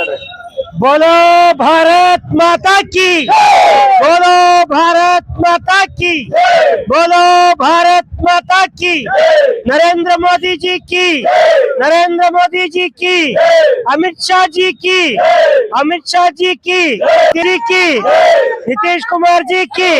बोलो भारत माता की बोलो भारत माता की बोलो भारत माता की नरेंद्र मोदी जी की नरेंद्र मोदी जी की अमित शाह जी की अमित शाह जी की गिरी की नीतीश कुमार जी की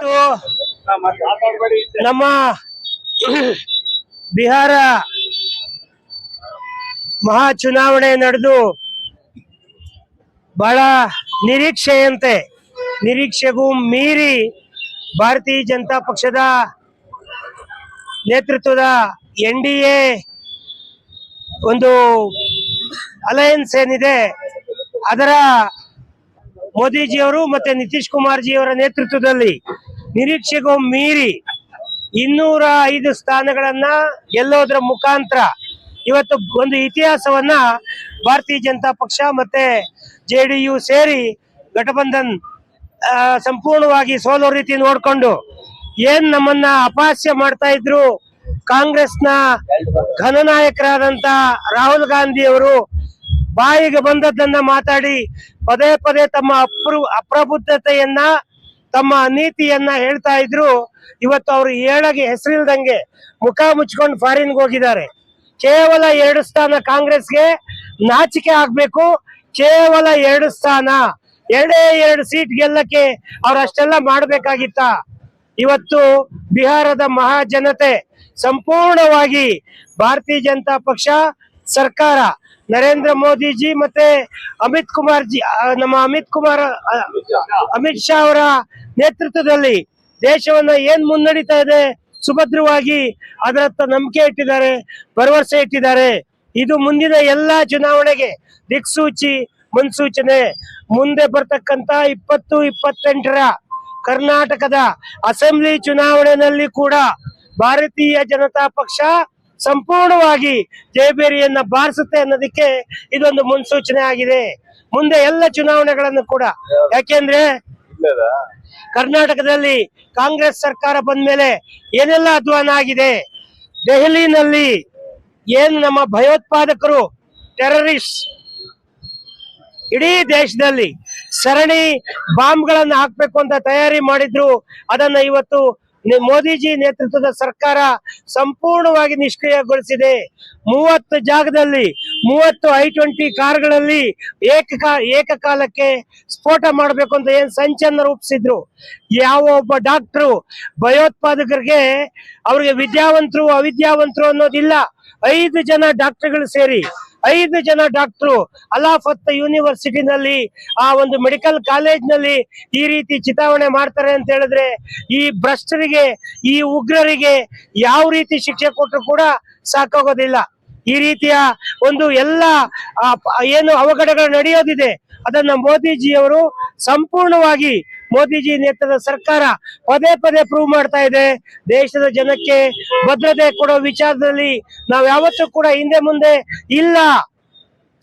तो ನಮ್ಮ ಬಿಹಾರ ಮಹಾ ಚುನಾವಣೆ ನಡೆದು ಬಹಳ ನಿರೀಕ್ಷೆಯಂತೆ, ನಿರೀಕ್ಷೆಗೂ ಮೀರಿ ಭಾರತೀಯ ಜನತಾ ಪಕ್ಷದ ನೇತೃತ್ವದ ಎನ್ ಡಿ ಎ ಒಂದು ಅಲಯನ್ಸ್ ಏನಿದೆ, ಅದರ ಮೋದಿಜಿಯವರು ಮತ್ತೆ ನಿತೀಶ್ ಕುಮಾರ್ ಜಿಯವರ ನೇತೃತ್ವದಲ್ಲಿ ನಿರೀಕ್ಷೆಗೂ ಮೀರಿ ಇನ್ನೂರ ಐದು ಸ್ಥಾನಗಳನ್ನ ಗೆಲ್ಲೋದ್ರ ಮುಖಾಂತರ ಇವತ್ತು ಒಂದು ಇತಿಹಾಸವನ್ನ ಭಾರತೀಯ ಜನತಾ ಪಕ್ಷ ಮತ್ತೆ ಜೆ ಸೇರಿ ಘಟಬಂಧನ್ ಸಂಪೂರ್ಣವಾಗಿ ಸೋಲೋ ರೀತಿ ನೋಡ್ಕೊಂಡು ಏನ್ ನಮ್ಮನ್ನ ಅಪಹಾಸ್ಯ ಮಾಡ್ತಾ ಇದ್ರು ಕಾಂಗ್ರೆಸ್ನ ಘನನಾಯಕರಾದಂತ ರಾಹುಲ್ ಗಾಂಧಿ ಅವರು ಬಾಯಿಗೆ ಬಂದದ್ದನ್ನ ಮಾತಾಡಿ ಪದೇ ಪದೇ ತಮ್ಮ ಅಪ್ರ, ಅಪ್ರಬುದ್ಧತೆಯನ್ನ, ತಮ್ಮ ನೀತಿಯನ್ನ ಹೇಳ್ತಾ ಇದ್ರು. ಇವತ್ತು ಅವರು ಏಳಗೆ ಹೆಸರಿಲ್ದಂಗೆ ಮುಖ ಮುಚ್ಕೊಂಡು ಫಾರಿನ್ಗೆ ಹೋಗಿದ್ದಾರೆ. ಕೇವಲ ಎರಡು ಸ್ಥಾನ ಕಾಂಗ್ರೆಸ್ಗೆ ನಾಚಿಕೆ ಆಗ್ಬೇಕು. ಕೇವಲ ಎರಡು ಸ್ಥಾನ. ಎರಡೇ ಎರಡು ಸೀಟ್ ಗೆಲ್ಲಕ್ಕೆ ಅವ್ರು ಅಷ್ಟೆಲ್ಲ ಮಾಡ್ಬೇಕಾಗಿತ್ತ. ಇವತ್ತು ಬಿಹಾರದ ಮಹಾಜನತೆ ಸಂಪೂರ್ಣವಾಗಿ ಭಾರತೀಯ ಜನತಾ ಪಕ್ಷ, ಸರ್ಕಾರ, ನರೇಂದ್ರ ಮೋದಿ ಜಿ ಮತ್ತೆ ಅಮಿತ್ ಕುಮಾರ್ ಜಿ ನಮ್ಮ ಅಮಿತ್ ಕುಮಾರ್ ಅಮಿತ್ ಶಾ ಅವರ ನೇತೃತ್ವದಲ್ಲಿ ದೇಶವನ್ನ ಏನ್ ಮುನ್ನಡೀತಾ ಇದೆ? ಸುಭದ್ರವಾಗಿ ಅದರತ್ತ ನಂಬಿಕೆ ಇಟ್ಟಿದ್ದಾರೆ, ಭರವಸೆ ಇಟ್ಟಿದ್ದಾರೆ. ಇದು ಮುಂದಿನ ಎಲ್ಲಾ ಚುನಾವಣೆಗೆ ದಿಕ್ಸೂಚಿ, ಮುನ್ಸೂಚನೆ. ಮುಂದೆ ಬರ್ತಕ್ಕಂತ ಇಪ್ಪತ್ತು, ಇಪ್ಪತ್ತೆಂಟರ ಕರ್ನಾಟಕದ ಅಸೆಂಬ್ಲಿ ಚುನಾವಣೆಯಲ್ಲಿ ಕೂಡ ಭಾರತೀಯ ಜನತಾ ಪಕ್ಷ ಸಂಪೂರ್ಣವಾಗಿ ಜಯಬೇರಿಯನ್ನ ಬಾರಿಸುತ್ತೆ ಅನ್ನೋದಕ್ಕೆ ಇದೊಂದು ಮುನ್ಸೂಚನೆ ಆಗಿದೆ. ಮುಂದೆ ಎಲ್ಲ ಚುನಾವಣೆಗಳನ್ನು ಕೂಡ. ಯಾಕೆಂದ್ರೆ ಕರ್ನಾಟಕದಲ್ಲಿ ಕಾಂಗ್ರೆಸ್ ಸರ್ಕಾರ ಬಂದ ಮೇಲೆ ಏನೆಲ್ಲ ಅಧ್ವಾನ ಆಗಿದೆ? ದೆಹಲಿನಲ್ಲಿ ಏನು ನಮ್ಮ ಭಯೋತ್ಪಾದಕರು ಟೆರರಿಸ್ಟ್ ಇಡೀ ದೇಶದಲ್ಲಿ ಸರಣಿ ಬಾಂಬ್ಗಳನ್ನು ಹಾಕ್ಬೇಕು ಅಂತ ತಯಾರಿ ಮಾಡಿದ್ರು. ಅದನ್ನ ಇವತ್ತು ಮೋದಿಜಿ ನೇತೃತ್ವದ ಸರ್ಕಾರ ಸಂಪೂರ್ಣವಾಗಿ ನಿಷ್ಕ್ರಿಯಗೊಳಿಸಿದೆ. ಮೂವತ್ತು ಜಾಗದಲ್ಲಿ ಮೂವತ್ತು ಐ ಟ್ವೆಂಟಿ ಕಾರ್ಗಳಲ್ಲಿ ಏಕಕಾ ಏಕಕಾಲಕ್ಕೆ ಸ್ಫೋಟ ಮಾಡಬೇಕು ಅಂತ ಏನ್ ಸಂಚನ್ನ ರೂಪಿಸಿದ್ರು ಯಾವ ಒಬ್ಬ ಡಾಕ್ಟ್ರು, ಭಯೋತ್ಪಾದಕರಿಗೆ ಅವ್ರಿಗೆ ವಿದ್ಯಾವಂತರು, ಅವಿದ್ಯಾವಂತರು ಅನ್ನೋದಿಲ್ಲ, ಐದು ಜನ ಡಾಕ್ಟರ್ಗಳು ಸೇರಿ ಐದು ಜನ ಡಾಕ್ಟ್ರು ಅಲಾಫತ್ ಯೂನಿವರ್ಸಿಟಿನಲ್ಲಿ, ಆ ಒಂದು ಮೆಡಿಕಲ್ ಕಾಲೇಜ್ನಲ್ಲಿ ಈ ರೀತಿ ಚಿತಾವಣೆ ಮಾಡ್ತಾರೆ ಅಂತ ಹೇಳಿದ್ರೆ, ಈ ಭ್ರಷ್ಟರಿಗೆ, ಈ ಉಗ್ರರಿಗೆ ಯಾವ ರೀತಿ ಶಿಕ್ಷೆ ಕೊಟ್ಟರು ಕೂಡ ಸಾಕಾಗೋದಿಲ್ಲ. ಈ ರೀತಿಯ ಒಂದು ಎಲ್ಲ ಏನು ಅವಘಡಗಳು ನಡೆಯೋದಿದೆ, ಅದನ್ನ ಮೋದಿಜಿಯವರು ಸಂಪೂರ್ಣವಾಗಿ ಮೋದಿಜಿ ನೇತೃತ್ವದ ಸರ್ಕಾರ ಪದೇ ಪದೇ ಪ್ರೂವ್ ಮಾಡ್ತಾ ಇದೆ. ದೇಶದ ಜನಕ್ಕೆ ಭದ್ರತೆ ಕೊಡೋ ವಿಚಾರದಲ್ಲಿ ನಾವು ಯಾವತ್ತೂ ಕೂಡ ಹಿಂದೆ ಮುಂದೆ ಇಲ್ಲ.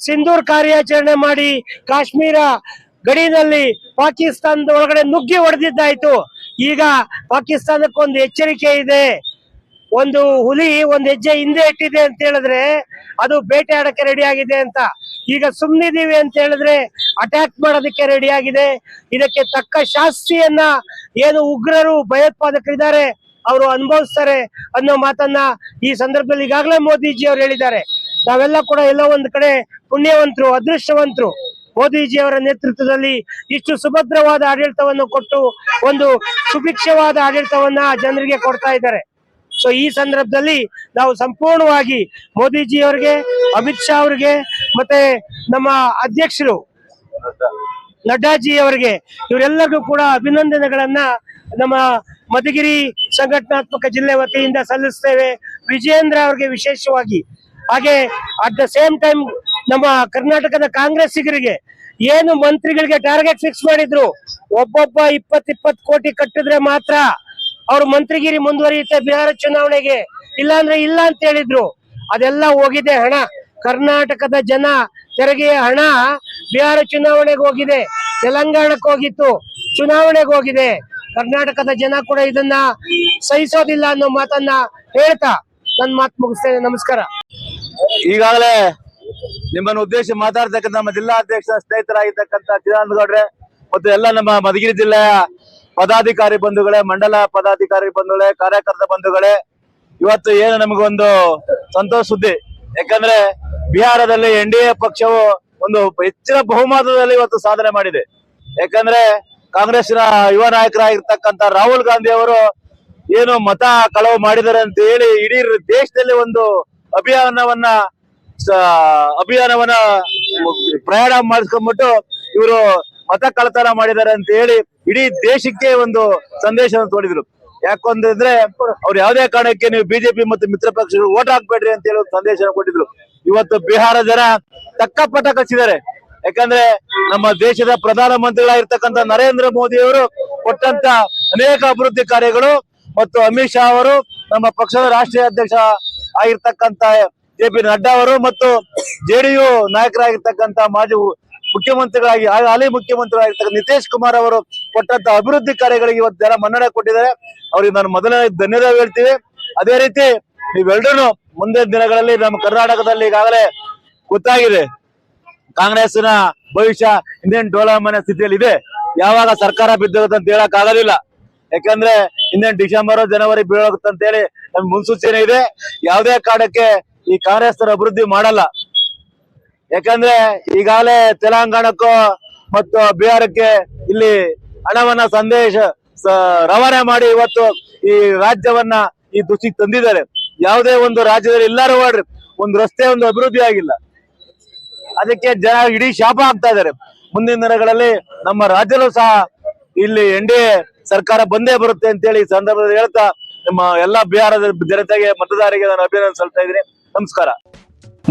ಸಿಂಧೂರ್ ಕಾರ್ಯಾಚರಣೆ ಮಾಡಿ ಕಾಶ್ಮೀರ ಗಡಿನಲ್ಲಿ ಪಾಕಿಸ್ತಾನದ ಒಳಗಡೆ ನುಗ್ಗಿ ಹೊಡೆದಿದ್ದಾಯ್ತು. ಈಗ ಪಾಕಿಸ್ತಾನಕ್ಕೊಂದು ಎಚ್ಚರಿಕೆ ಇದೆ. ಒಂದು ಹುಲಿ ಒಂದ್ ಹೆಜ್ಜೆ ಹಿಂದೆ ಇಟ್ಟಿದೆ ಅಂತ ಹೇಳಿದ್ರೆ ಅದು ಬೇಟೆ ಆಡಕ್ಕೆ ರೆಡಿ ಆಗಿದೆ ಅಂತ. ಈಗ ಸುಮ್ನಿದೀವಿ ಅಂತ ಹೇಳಿದ್ರೆ ಅಟ್ಯಾಕ್ ಮಾಡೋದಕ್ಕೆ ರೆಡಿ ಆಗಿದೆ. ಇದಕ್ಕೆ ತಕ್ಕ ಶಾಸ್ತ್ರಿಯನ್ನ ಏನು ಉಗ್ರರು, ಭಯೋತ್ಪಾದಕರಿದ್ದಾರೆ, ಅವರು ಅನುಭವಿಸ್ತಾರೆ ಅನ್ನೋ ಮಾತನ್ನ ಈ ಸಂದರ್ಭದಲ್ಲಿ ಈಗಾಗಲೇ ಮೋದಿಜಿ ಅವರು ಹೇಳಿದ್ದಾರೆ. ನಾವೆಲ್ಲ ಕೂಡ ಎಲ್ಲೋ ಒಂದ್ ಕಡೆ ಪುಣ್ಯವಂತರು, ಅದೃಷ್ಟವಂತರು. ಮೋದಿಜಿ ಅವರ ನೇತೃತ್ವದಲ್ಲಿ ಇಷ್ಟು ಸುಭದ್ರವಾದ ಆಡಳಿತವನ್ನು ಕೊಟ್ಟು ಒಂದು ಸುಭಿಕ್ಷವಾದ ಆಡಳಿತವನ್ನ ಜನರಿಗೆ ಕೊಡ್ತಾ ಇದ್ದಾರೆ. ಸೊ ಈ ಸಂದರ್ಭದಲ್ಲಿ ನಾವು ಸಂಪೂರ್ಣವಾಗಿ ಮೋದಿಜಿ ಅವರಿಗೆ ಅಮಿತ್ ಶಾ ಅವರಿಗೆ, ಮತ್ತೆ ನಮ್ಮ ಅಧ್ಯಕ್ಷರು ನಡ್ಡಾಜಿ ಅವರಿಗೆ ಇವರೆಲ್ಲರಿಗೂ ಕೂಡ ಅಭಿನಂದನೆಗಳನ್ನ ನಮ್ಮ ಮಧುಗಿರಿ ಸಂಘಟನಾತ್ಮಕ ಜಿಲ್ಲೆ ವತಿಯಿಂದ ಸಲ್ಲಿಸ್ತೇವೆ. ವಿಜಯೇಂದ್ರ ಅವರಿಗೆ ವಿಶೇಷವಾಗಿ. ಹಾಗೆ ಅಟ್ ದ ಸೇಮ್ ಟೈಮ್ ನಮ್ಮ ಕರ್ನಾಟಕದ ಕಾಂಗ್ರೆಸ್ಸಿಗರಿಗೆ ಏನು ಮಂತ್ರಿಗಳಿಗೆ ಟಾರ್ಗೆಟ್ ಫಿಕ್ಸ್ ಮಾಡಿದ್ರು, ಒಬ್ಬೊಬ್ಬ ಇಪ್ಪತ್ ಇಪ್ಪತ್ ಕೋಟಿ ಕಟ್ಟಿದ್ರೆ ಮಾತ್ರ ಅವ್ರ ಮಂತ್ರಿಗಿರಿ ಮುಂದುವರಿಯುತ್ತೆ ಬಿಹಾರ ಚುನಾವಣೆಗೆ. ಇಲ್ಲಾಂದ್ರೆ ಇಲ್ಲ ಅಂತ ಹೇಳಿದ್ರು. ಅದೆಲ್ಲ ಹೋಗಿದೆ ಹಣ. ಕರ್ನಾಟಕದ ಜನ ತೆರಿಗೆಯ ಹಣ ಬಿಹಾರ ಚುನಾವಣೆಗೆ ಹೋಗಿದೆ. ತೆಲಂಗಾಣಕ್ಕೆ ಹೋಗಿತ್ತು. ಚುನಾವಣೆಗೆ ಹೋಗಿದೆ. ಕರ್ನಾಟಕದ ಜನ ಕೂಡ ಇದನ್ನ ಸಹಿಸೋದಿಲ್ಲ ಅನ್ನೋ ಮಾತನ್ನ ಹೇಳ್ತಾ ನನ್ನ ಮಾತು ಮುಗಿಸ್ತೇನೆ. ನಮಸ್ಕಾರ. ಈಗಾಗಲೇ ನಿಮ್ಮನ್ನು ಉದ್ದೇಶ ಮಾತಾಡ್ತಕ್ಕಂಥ ನಮ್ಮ ಜಿಲ್ಲಾಧ್ಯಕ್ಷ ಸ್ನೇಹಿತರಾಗಿರ್ತಕ್ಕಂಥ ಚಿದಾನಂದ ಗೌಡ್ರೆ, ಮತ್ತು ಎಲ್ಲ ನಮ್ಮ ಮಧುಗಿರಿ ಜಿಲ್ಲೆಯ ಪದಾಧಿಕಾರಿ ಬಂಧುಗಳೇ, ಮಂಡಲ ಪದಾಧಿಕಾರಿ ಬಂಧುಗಳೇ, ಕಾರ್ಯಕರ್ತ ಬಂಧುಗಳೇ, ಇವತ್ತು ಏನು ನಮಗೊಂದು ಸಂತೋಷ ಸುದ್ದಿ. ಯಾಕಂದ್ರೆ ಬಿಹಾರದಲ್ಲಿ ಎನ್ ಡಿ ಪಕ್ಷವು ಒಂದು ಹೆಚ್ಚಿನ ಬಹುಮತದಲ್ಲಿ ಇವತ್ತು ಸಾಧನೆ ಮಾಡಿದೆ. ಯಾಕಂದ್ರೆ ಕಾಂಗ್ರೆಸ್ನ ಯುವ ನಾಯಕರಾಗಿರ್ತಕ್ಕಂತ ರಾಹುಲ್ ಗಾಂಧಿ ಅವರು ಏನು ಮತ ಕಳವು ಮಾಡಿದ್ದಾರೆ ಅಂತ ಹೇಳಿ ಇಡೀ ದೇಶದಲ್ಲಿ ಒಂದು ಅಭಿಯಾನವನ್ನ ಅಭಿಯಾನವನ್ನ ಪ್ರಯಾಣ ಮಾಡಿಸ್ಕೊಂಡ್ಬಿಟ್ಟು ಇವರು ಮತ ಕಳತನ ಮಾಡಿದ್ದಾರೆ ಅಂತ ಹೇಳಿ ಇಡೀ ದೇಶಕ್ಕೆ ಒಂದು ಸಂದೇಶವನ್ನು ತೋಡಿದ್ರು ಯಾಕಂದ್ರೆ ಅವ್ರು ಯಾವುದೇ ಕಾರಣಕ್ಕೆ ನೀವು ಬಿಜೆಪಿ ಮತ್ತು ಮಿತ್ರ ಪಕ್ಷಗಳು ಓಟ್ ಹಾಕ್ಬೇಡ್ರಿ ಅಂತ ಹೇಳಿ ಸಂದೇಶ ಕೊಟ್ಟಿದ್ರು. ಇವತ್ತು ಬಿಹಾರ ಜನ ತಕ್ಕ ಪಟ ಕಚ್ಚಿದ್ದಾರೆ. ಯಾಕಂದ್ರೆ ನಮ್ಮ ದೇಶದ ಪ್ರಧಾನ ಮಂತ್ರಿಗಳಾಗಿರ್ತಕ್ಕಂಥ ನರೇಂದ್ರ ಮೋದಿ ಅವರು ಕೊಟ್ಟಂತ ಅನೇಕ ಅಭಿವೃದ್ಧಿ ಕಾರ್ಯಗಳು ಮತ್ತು ಅಮಿತ್ ಶಾ ಅವರು ನಮ್ಮ ಪಕ್ಷದ ರಾಷ್ಟ್ರೀಯ ಅಧ್ಯಕ್ಷ ಆಗಿರ್ತಕ್ಕಂತ ಜೆ ಪಿ ನಡ್ಡಾ ಅವರು ಮತ್ತು ಜೆಡಿಯು ನಾಯಕರಾಗಿರ್ತಕ್ಕಂಥ ಮಾಜಿ ಮುಖ್ಯಮಂತ್ರಿಗಳಾಗಿ ಹಾಲಿ ಮುಖ್ಯಮಂತ್ರಿಗಳಾಗಿರ್ತಕ್ಕ ನಿತೀಶ್ ಕುಮಾರ್ ಅವರು ಕೊಟ್ಟಂತ ಅಭಿವೃದ್ಧಿ ಕಾರ್ಯಗಳಿಗೆ ಇವತ್ತು ಜನ ಮನ್ನಣೆ ಕೊಟ್ಟಿದ್ದಾರೆ. ಅವ್ರಿಗೆ ನಾನು ಮೊದಲನೇ ಧನ್ಯವಾದ ಹೇಳ್ತೀವಿ. ಅದೇ ರೀತಿ ನೀವೆಲ್ಲರೂ ಮುಂದಿನ ದಿನಗಳಲ್ಲಿ ನಮ್ಮ ಕರ್ನಾಟಕದಲ್ಲಿ ಈಗಾಗಲೇ ಗೊತ್ತಾಗಿದೆ. ಕಾಂಗ್ರೆಸ್ನ ಭವಿಷ್ಯ ಇಂಡಿಯನ್ ಡೋಲಾಮನ ಸ್ಥಿತಿಯಲ್ಲಿ ಇದೆ. ಯಾವಾಗ ಸರ್ಕಾರ ಬಿದ್ದೋಗುತ್ತೆ ಅಂತ ಹೇಳಕ್ ಆಗೋದಿಲ್ಲ. ಯಾಕಂದ್ರೆ ಇನ್ನೇನ್ ಡಿಸೆಂಬರ್, ಜನವರಿ ಬೀಳೋಗುತ್ತೆ ಅಂತ ಹೇಳಿ ನಮ್ಗೆ ಮುನ್ಸೂಚನೆ ಇದೆ. ಯಾವುದೇ ಕಾರಣಕ್ಕೆ ಈ ಕಾಂಗ್ರೆಸ್ ಅಭಿವೃದ್ಧಿ ಮಾಡಲ್ಲ. ಯಾಕಂದ್ರೆ ಈಗಾಗಲೇ ತೆಲಂಗಾಣಕ್ಕೂ ಮತ್ತು ಬಿಹಾರಕ್ಕೆ ಇಲ್ಲಿ ಹಣವನ್ನ ಸಂದೇಶ ರವಾನೆ ಮಾಡಿ ಇವತ್ತು ಈ ರಾಜ್ಯವನ್ನ ಈ ದುಸ್ಥಿತಿ ತಂದಿದ್ದಾರೆ. ಯಾವುದೇ ಒಂದು ರಾಜ್ಯದಲ್ಲಿ ಎಲ್ಲರೂ ಮಾಡ್ರಿ ಒಂದು ರಸ್ತೆ ಒಂದು ಅಭಿವೃದ್ಧಿ ಆಗಿಲ್ಲ. ಅದಕ್ಕೆ ಜನ ಇಡೀ ಶಾಪ ಆಗ್ತಾ ಇದಾರೆ ಮುಂದಿನ ದಿನಗಳಲ್ಲಿ ನಮ್ಮ ರಾಜ್ಯದಲ್ಲೂ ಸಹ ಇಲ್ಲಿ ಎನ್ ಸರ್ಕಾರ ಬಂದೇ ಬರುತ್ತೆ ಅಂತೇಳಿ ಈ ಸಂದರ್ಭದಲ್ಲಿ ಹೇಳ್ತಾ, ನಮ್ಮ ಎಲ್ಲಾ ಬಿಹಾರದ ಜನತೆಗೆ ಮತದಾರರಿಗೆ ನಾನು ಅಭಿನಂದನೆ ಸಲ್ತಾ ಇದ್ದೀನಿ. ನಮಸ್ಕಾರ.